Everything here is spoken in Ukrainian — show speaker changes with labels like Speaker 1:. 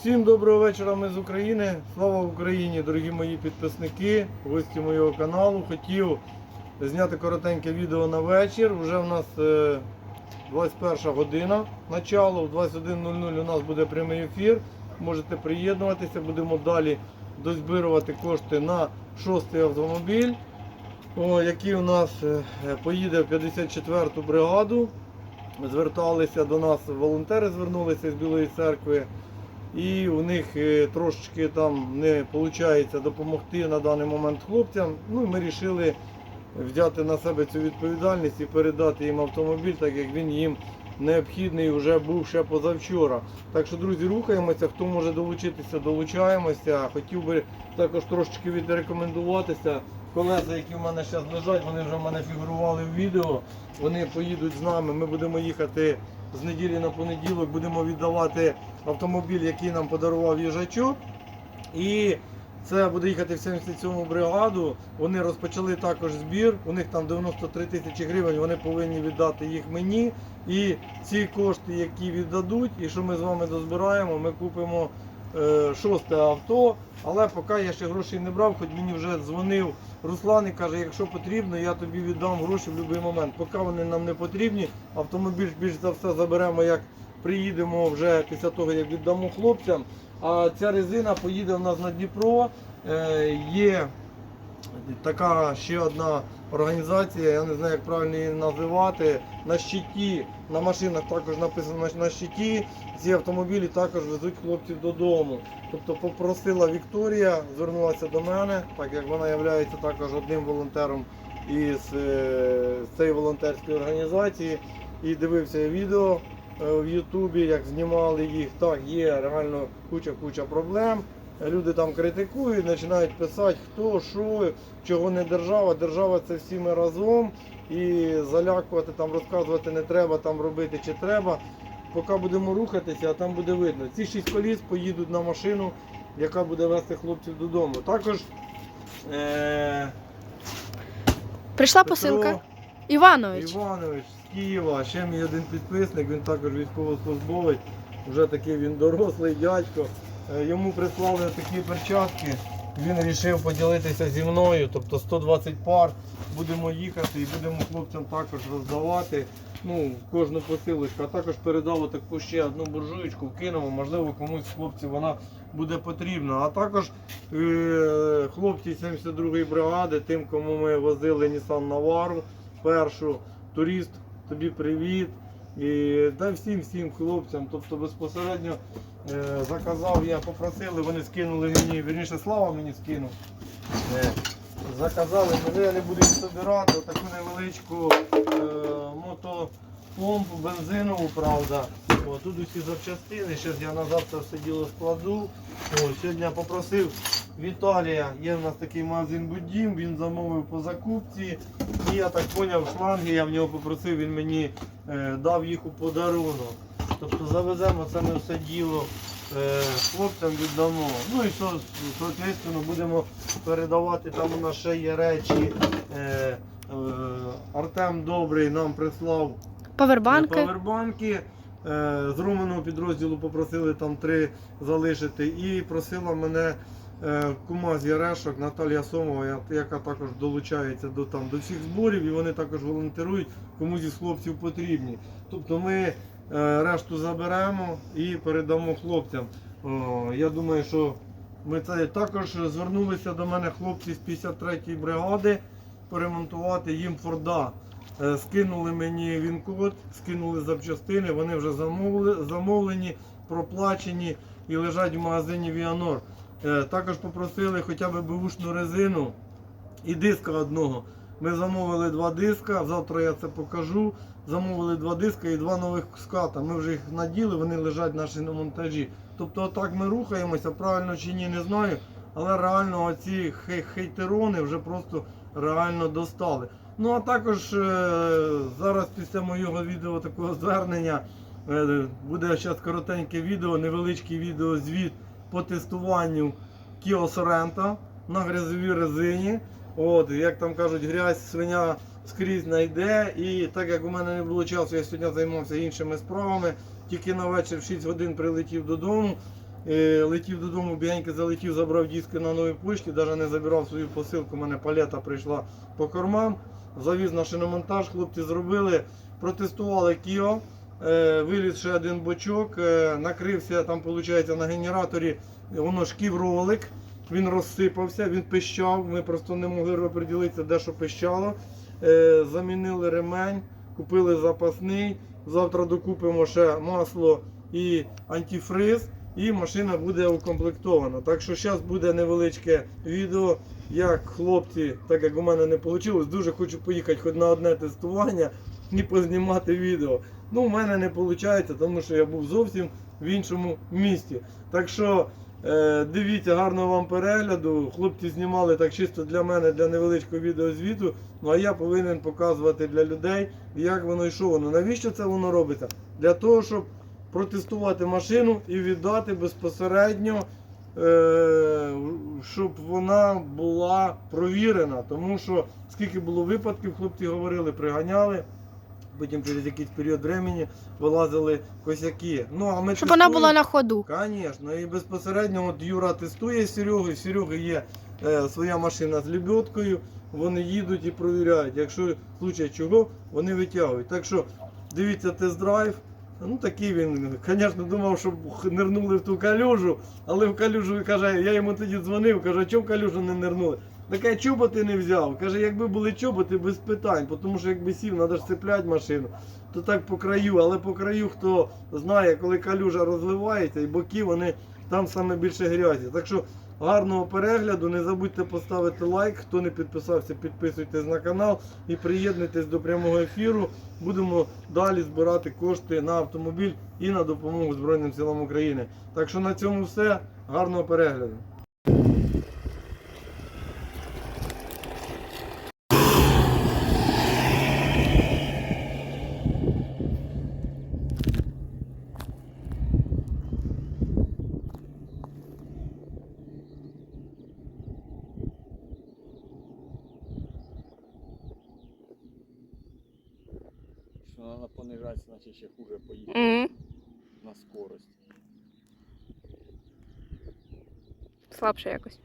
Speaker 1: Всім доброго вечора, ми з України. Слава Україні, дорогі мої підписники, гості моєго каналу. Хотів зняти коротеньке відео на вечір. Вже в нас е, 21 година начало. В 21.00 у нас буде прямий ефір. Можете приєднуватися, будемо далі дозбирувати кошти на шостий автомобіль, який у нас е, поїде в 54-ту бригаду. Зверталися до нас волонтери, звернулися з Білої церкви. І у них е, трошечки там не виходить допомогти на даний момент хлопцям. Ну ми вирішили взяти на себе цю відповідальність і передати їм автомобіль, так як він їм необхідний вже був ще позавчора. Так що, друзі, рухаємося. Хто може долучитися, долучаємося. Хотів би також трошечки відрекомендуватися. Колеса, які в мене зараз лежать, вони вже в мене фігурували в відео. Вони поїдуть з нами. Ми будемо їхати з неділі на понеділок, будемо віддавати автомобіль, який нам подарував їжачок. І це буде їхати в 77-му бригаду. Вони розпочали також збір. У них там 93 тисячі гривень. Вони повинні віддати їх мені. І ці кошти, які віддадуть, і що ми з вами дозбираємо, ми купимо шосте авто. Але поки я ще грошей не брав, хоч мені вже дзвонив Руслан і каже, якщо потрібно, я тобі віддам гроші в будь-який момент. Поки вони нам не потрібні, автомобіль більш за все заберемо, як приїдемо вже після того, як віддамо хлопцям. А ця резина поїде в нас на Дніпро. Е, є така ще одна організація, я не знаю, як правильно її називати. На щиті, на машинах також написано на- щиті. Ці автомобілі також везуть хлопців додому. Тобто попросила Вікторія, звернулася до мене, так як вона є також одним волонтером із е, цієї волонтерської організації. І дивився відео е, в Ютубі, як знімали їх. Так, є реально куча-куча проблем. Люди там критикують, починають писати, хто, що, чого не держава. Держава це всі ми разом. І залякувати, там розказувати не треба, там робити чи треба. Поки будемо рухатися, а там буде видно. Ці шість коліс поїдуть на машину, яка буде вести хлопців додому. Також е-
Speaker 2: Прийшла
Speaker 1: Петро
Speaker 2: посилка. Іванович.
Speaker 1: Іванович з Києва, ще мій один підписник, він також військовослужбовець, вже такий він дорослий дядько. Е, Йому прислали такі перчатки. Він вирішив поділитися зі мною, тобто 120 пар. Будемо їхати і будемо хлопцям також роздавати. Ну, кожну посилочку, а також передав таку ще одну буржуєчку, вкинемо, можливо, комусь з хлопців вона буде потрібна. А також е, хлопці 72-ї бригади, тим, кому ми возили Nissan Navara, першу турист, тобі привіт. І да всім всім хлопцям, тобто безпосередньо е, заказав, я попросили, вони скинули мені, вірніше слава мені скинув. Е, заказали, мене не буду собирати, таку невеличку е, мотопомпу бензинову, правда. О, тут усі запчастини, зараз я на завтра все діло складу. О, сьогодні я попросив Віталія, є в нас такий магазин Будім, він замовив по закупці. І я так зрозумів, шланги я в нього попросив, він мені е, дав їх у подарунок. Тобто завеземо це ми все діло е, хлопцям віддамо. Ну і що, соответственно, будемо передавати, там у нас ще є речі. Е, е, Артем Добрий нам прислав
Speaker 2: Павербанки.
Speaker 1: Павербанки. Е, З Романого підрозділу попросили там три залишити. І просила мене е, кума з Ярешок Наталія Сомова, яка також долучається до, там, до всіх зборів, і вони також волонтерують, комусь із хлопців потрібні. Тобто ми е, решту заберемо і передамо хлопцям. Я думаю, що ми це також звернулися до мене хлопці з 53-ї бригади поремонтувати їм Форда. Е, Скинули мені він-код, скинули запчастини, вони вже замовлені, проплачені і лежать в магазині Віанор. Е, Також попросили хоча б бушну резину і диска одного. Ми замовили два диска, завтра я це покажу. Замовили два диска і два нових ската. Ми вже їх наділи, вони лежать наші на монтажі. Тобто отак ми рухаємося, правильно чи ні, не знаю. Але реально оці хей- хейтерони вже просто реально достали. Ну а також е, зараз після моєго відео такого звернення е, буде зараз коротеньке відео, невеличкий відеозвіт по тестуванню Kia Sorento на грязовій резині. От, як там кажуть, грязь свиня скрізь знайде. І так як у мене не було часу, я сьогодні займався іншими справами. Тільки на вечір в 6 годин прилетів додому. Е, летів додому, бігенько залетів, забрав диски на новій почті, навіть не забирав свою посилку. У мене палета прийшла по кормам. Завіз на шиномонтаж, хлопці зробили, протестували Кіо. Е, виліз ще один бочок, е, накрився там, виходить, на генераторі, воно шків ролик, він розсипався, він пищав. Ми просто не могли оприділитися, де що пищало. Е, замінили ремень, купили запасний. Завтра докупимо ще масло і антифриз, і машина буде укомплектована. Так що зараз буде невеличке відео, як хлопці, так як у мене не вийшло, дуже хочу поїхати хоч на одне тестування і познімати відео. Ну, у мене не виходить, тому що я був зовсім в іншому місті. Так що е, дивіться, гарного вам перегляду. Хлопці знімали так чисто для мене, для невеличкого відеозвіту. Ну а я повинен показувати для людей, як воно і що воно. Навіщо це воно робиться? Для того, щоб протестувати машину і віддати безпосередньо, е, щоб вона була провірена. Тому що скільки було випадків, хлопці говорили, приганяли. Потім через якийсь період времени вилазили косяки. Ну, а ми
Speaker 2: Щоб вона була на ходу.
Speaker 1: Звісно, і безпосередньо от Юра тестує Серегу, і Сереги є е, своя машина з лебедкою, вони їдуть і провіряють. Якщо в случае чого, вони витягують. Так що дивіться тест-драйв. Ну такий він, звісно, думав, що нирнули в ту калюжу, але в калюжу каже, я йому тоді дзвонив, каже, чому в калюжу не нирнули? Таке чоботи не взяв. Каже, якби були чоботи, без питань, тому що якби сів, треба ж цепляти машину, то так по краю, але по краю хто знає, коли калюжа розливається і боки вони там саме більше грязі. Так що гарного перегляду, не забудьте поставити лайк. Хто не підписався, підписуйтесь на канал і приєднуйтесь до прямого ефіру. Будемо далі збирати кошти на автомобіль і на допомогу Збройним силам України. Так що на цьому все. Гарного перегляду.
Speaker 3: Що треба понижати, значить ще хуже поїхати
Speaker 2: Угу.
Speaker 3: на скорость.
Speaker 2: Слабше якось.